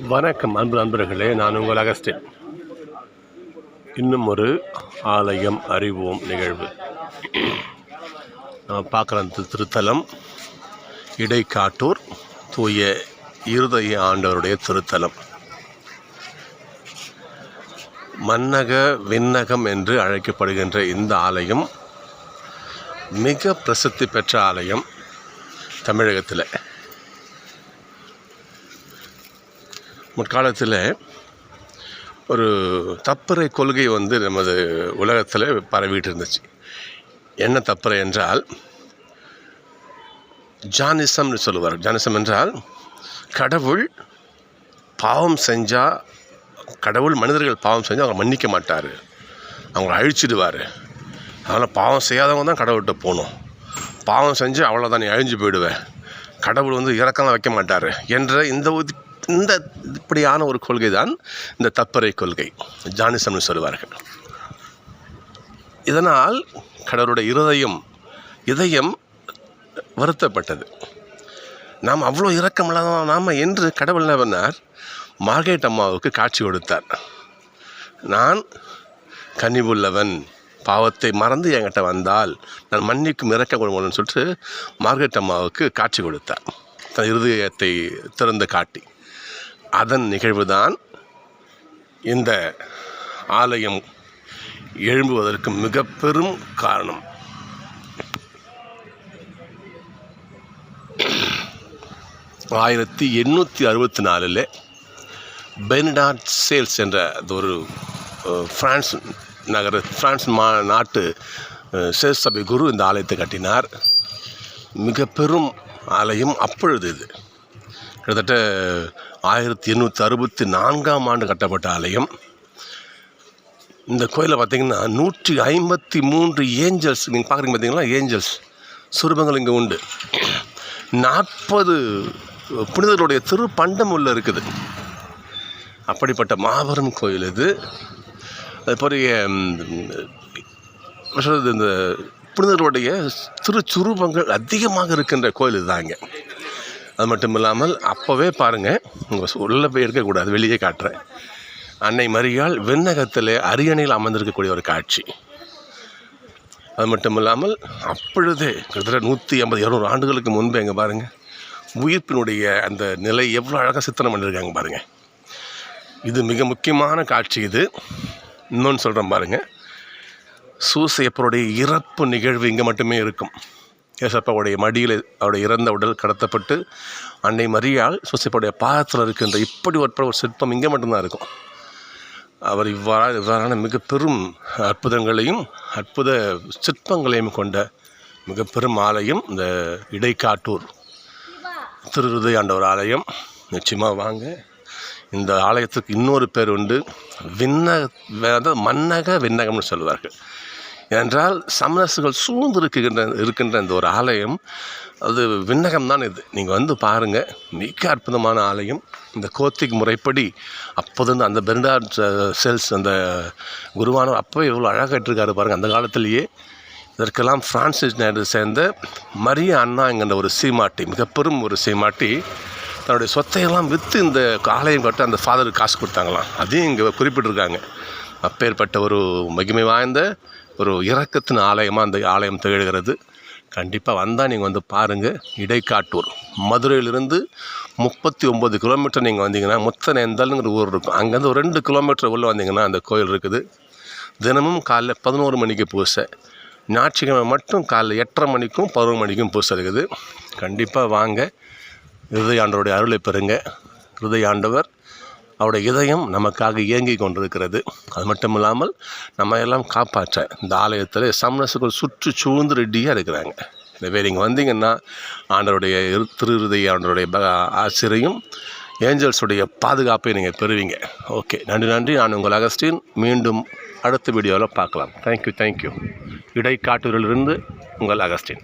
வணக்கம் அன்பு நண்பர்களே. நான் உங்கள் அகஸ்டின். இன்னும் ஒரு ஆலயம் அறிவோம் நிகழ்வு. நம்ம பார்க்குற அந்த திருத்தலம் இடைக்காட்டூர் தூய இருதய ஆண்டவருடைய திருத்தலம். மன்னக விண்ணகம் என்று அழைக்கப்படுகின்ற இந்த ஆலயம் மிக பிரசித்தி பெற்ற ஆலயம் தமிழகத்தில். முற்காலத்தில் ஒரு தப்பறை கொள்கை வந்து நமது உலகத்தில் பரவிட்டு இருந்துச்சு என்ன தப்பறை என்றால் ஜானிசம்னு சொல்லுவார். ஜானிசம் என்றால் கடவுள் பாவம் செஞ்சால் கடவுள் மனிதர்கள் பாவம் செஞ்சால் அவங்க மன்னிக்க மாட்டார். அவங்கள அழிச்சிடுவார். அதனால் பாவம் செய்யாதவங்க தான் கடவுள்கிட்ட போகணும். பாவம் செஞ்சு அவ்வளோதான் நீ அழிஞ்சு போயிடுவேன் கடவுள் வந்து இறக்கலாம் வைக்க மாட்டார் என்ற இந்த இந்த இப்படியான ஒரு கொள்கை தான் இந்த தப்பறை கொள்கை. ஜானிசம்னு சொல்லுவார்கள். இதனால் கடவுளுடைய இருதயம் இதயம் வருத்தப்பட்டது. நாம் அவ்வளோ இரக்கமில்லாத நாம் என்று கடவுள் என்ன பண்ணார்? மார்கேட் அம்மாவுக்கு காட்சி கொடுத்தார். நான் கனிவுள்ளவன் பாவத்தை மறந்து என்கிட்ட வந்தால் நான் மன்னிக்கும் இறக்க கொடுக்கணும்னு சொல்லிட்டு மார்கெட் அம்மாவுக்கு காட்சி கொடுத்தார். தன் இருதயத்தை திறந்து காட்டி. அதன் நிகழ்வுதான் இந்த ஆலயம் எழும்புவதற்கு மிக பெரும் காரணம். ஆயிரத்தி எண்ணூற்றி அறுபத்தி நாலில் பெனிடாட் சேல்ஸ் என்ற அது ஒரு ஃப்ரான்ஸ் நகர ஃப்ரான்ஸ் மா நாட்டு அஹ், சபை குரு இந்த ஆலயத்தை கட்டினார். மிக பெரும் ஆலயம் அப்பொழுது இது. கிட்டத்தட்ட ஆயிரத்தி எண்ணூற்றி அறுபத்தி நான்காம் ஆண்டு கட்டப்பட்ட ஆலயம். இந்த கோயிலில் பார்த்தீங்கன்னா நூற்றி ஐம்பத்தி மூன்று ஏஞ்சல்ஸ் நீங்கள் பார்க்குறீங்க பார்த்தீங்களா ஏஞ்சல்ஸ் சுரூபங்கள் இங்கே உண்டு. நாற்பது புனிதர்களுடைய திருப்பண்டம் உள்ள இருக்குது. அப்படிப்பட்ட மாபெரும் கோயில் இது. அது இந்த புனிதர்களுடைய திருச்சுரூபங்கள் அதிகமாக இருக்கின்ற கோயில் இதுதாங்க அது மட்டும் இல்லாமல் அப்போவே பாருங்கள் உங்கள் உள்ளே போய் இருக்கக்கூடாது வெளியே காட்டுறேன். அன்னை மரியாள் விண்ணகத்தில் அரியணையில் அமர்ந்திருக்கக்கூடிய ஒரு காட்சி. அது மட்டும் இல்லாமல் அப்பொழுதே கிட்டத்தட்ட நூற்றி ஐம்பது இரநூறு ஆண்டுகளுக்கு முன்பே எங்கே பாருங்கள் உயிர்ப்பினுடைய அந்த நிலை எவ்வளோ அழகாக சித்தனம் பண்ணியிருக்காங்க பாருங்கள் இது மிக முக்கியமான காட்சி இது. இன்னொன்று சொல்கிறேன் பாருங்கள் சூசையப்பருடைய இறப்பு நிகழ்வு இங்கே மட்டுமே இருக்கும். ஏசப்பாவுடைய மடியில் அவருடைய இறந்த உடல் கடத்தப்பட்டு அன்னை மரியால் சூசையப்பருடைய பாதத்தில் இருக்கின்ற இப்படி ஒரு ஒரு சிற்பம் இங்கே மட்டும்தான் இருக்கும். அவர் இவ்வாறா இவ்வாறான மிக பெரும் அற்புதங்களையும் அற்புத சிற்பங்களையும் கொண்ட மிக பெரும் ஆலயம் இந்த இடைக்காட்டூர். திருஹிருதயாண்டவர் ஆலயம். நிச்சயமாக வாங்க. இந்த ஆலயத்துக்கு இன்னொரு பேர் உண்டு. விண்ண அதாவது மன்னக விண்ணகம்னு சொல்லுவார்கள். ஏனென்றால் சமரசுகள் சூழ்ந்து இருக்கின்ற இருக்கின்ற இந்த ஒரு ஆலயம் அது விண்ணகம் தான் இது. நீங்கள் வந்து பாருங்கள் மிக அற்புதமான ஆலயம். இந்த கோத்திக் முறைப்படி அப்போது அந்த பெர்னாட் செல்ஸ் அந்த குருவானவர் அப்போ எவ்வளோ அழகாக கட்டிருக்காரு பாருங்கள் அந்த காலத்திலேயே. இதற்கெல்லாம் பிரான்சிஸ் நாடு சேர்ந்த மரிய அண்ணா என்கின்ற ஒரு சீமாட்டி மிக பெரும் ஒரு சீமாட்டி தன்னுடைய சொத்தையெல்லாம் விற்று இந்த ஆலயம் கட்ட அந்த ஃபாதருக்கு காசு கொடுத்தாங்களாம். அதையும் இங்கே குறிப்பிட்டிருக்காங்க. அப்பேற்பட்ட ஒரு மகிமை வாய்ந்த ஒரு இறக்கத்தின் ஆலயமாக அந்த ஆலயம் திகழ்கிறது. கண்டிப்பாக வந்தால் நீங்கள் வந்து பாருங்கள் இடைக்காட்டூர். மதுரையிலிருந்து முப்பத்தி ஒம்பது கிலோமீட்டர் நீங்கள் வந்தீங்கன்னா முத்தனேந்தல்ங்கிற ஊர் இருக்கும். அங்கேருந்து ஒரு ரெண்டு கிலோமீட்டர் உள்ளே வந்தீங்கன்னா அந்த கோயில் இருக்குது. தினமும் காலைல பதினோரு மணிக்கு பூசை. ஞாயிற்றுக்கிழமை மட்டும் காலைல எட்டரை மணிக்கும் பதினோரு மணிக்கும் பூசை இருக்குது. கண்டிப்பாக வாங்க. இருதயாண்டவருடைய அருளை பெறுங்க. இருதயாண்டவர் அவருடைய இதயம் நமக்காக இயங்கி கொண்டிருக்கிறது. அது மட்டும் இல்லாமல் நம்ம எல்லாம் காப்பாற்ற இந்த ஆலயத்தில் சமரசுகள் சுற்று சூழ்ந்து ரெடியாக இருக்கிறாங்க. எனவே நீங்கள் வந்தீங்கன்னா ஆண்டருடைய இரு- ஆண்டருடைய ஆசிரியும் ஏஞ்சல்ஸுடைய பாதுகாப்பை நீங்கள் பெறுவீங்க. ஓகே நன்றி நன்றி. நான் உங்கள் அகஸ்டின். மீண்டும் அடுத்த வீடியோவில் பார்க்கலாம். தேங்க்யூ தேங்க்யூ இடைக்காட்டூரிலிருந்து உங்கள் அகஸ்டின்.